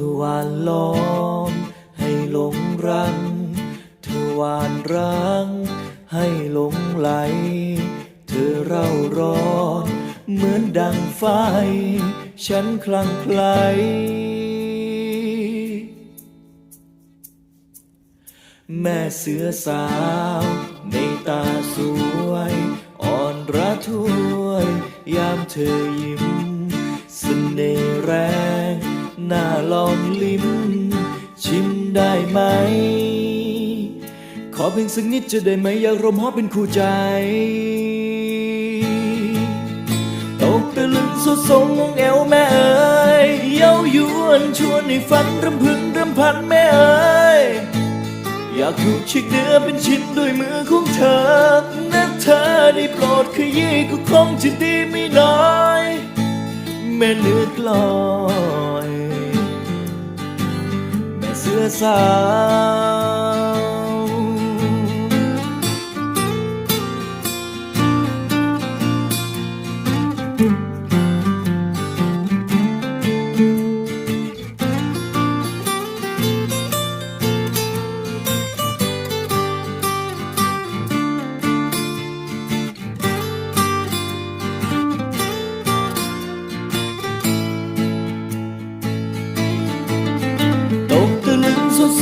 อหวานล้อม ให้หลงรัง เธอหวานรัง ให้หลงไหล เธอเร่าร้อน เหมือนดังไฟ ฉันคลั่งไคล้แม่เสือสาว ในตาสวย อ่อนระทวย ยามเธอยิ้มเสน่ห์แรง น่าลองลิ้ม ชิมได้ไหม ขอเพียงสักนิดจะได้ไหมอยากรมหอเป็นคู่ใจ ตกตะลึงสุดทรงงงแอวแม่เอ๋ยเย้ายวนชวนให้ฝันรำพึงรำพันแม่เอ๋ยอยากถูกชิกเนื้อเป็นชิ้นด้วยมือของเธอนะเธอได้โปรดขยี้ก็คงจะดีไม่น้อย แม่เนื้อกลอย ม่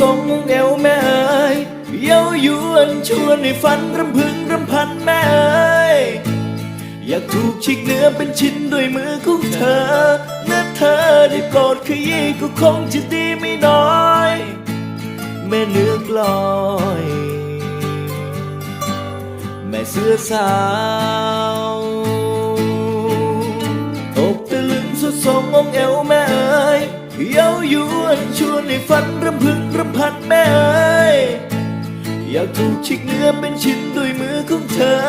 ทรงงงแอวแม่เอ๋ยเย้ายวนชวนให้ฝันรำพึงรำพันแม่เอ๋ยอยากถูกชิกเนื้อเป็นชิ้นด้วยมือของเธอนะเธอได้โปรดขยี้ก็คงจะดีไม่น้อย แม่เนื้อกลอย แม่เสื้อสาว วนชวนให้ฝันรำพึงรำพันแม่เอ๋ยอยากถูกชิกเนื้อเป็นชิ้นด้วยมือของเธอ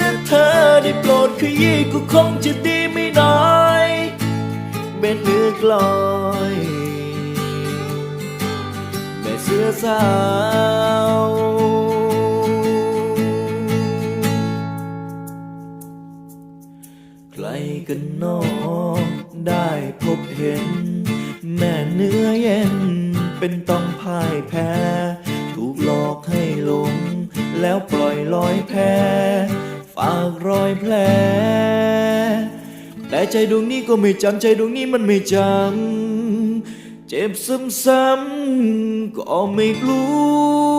นะเธอได้โปรดขยี้ก็คงจะดีไม่น้อยแม่เนื้อกลอยแม่เสื้อสาวใครกันนอได้พบเห็น เนื้อเย็น เป็นต้องพ่ายแพ้ ถูกหลอกให้หลง แล้วปล่อยลอยแพฝากรอยแผล แต่ใจดวงนี้ก็ไม่จำใจดวงนี้มันไม่จำ เจ็บซ้ำๆก็ไม่กลัว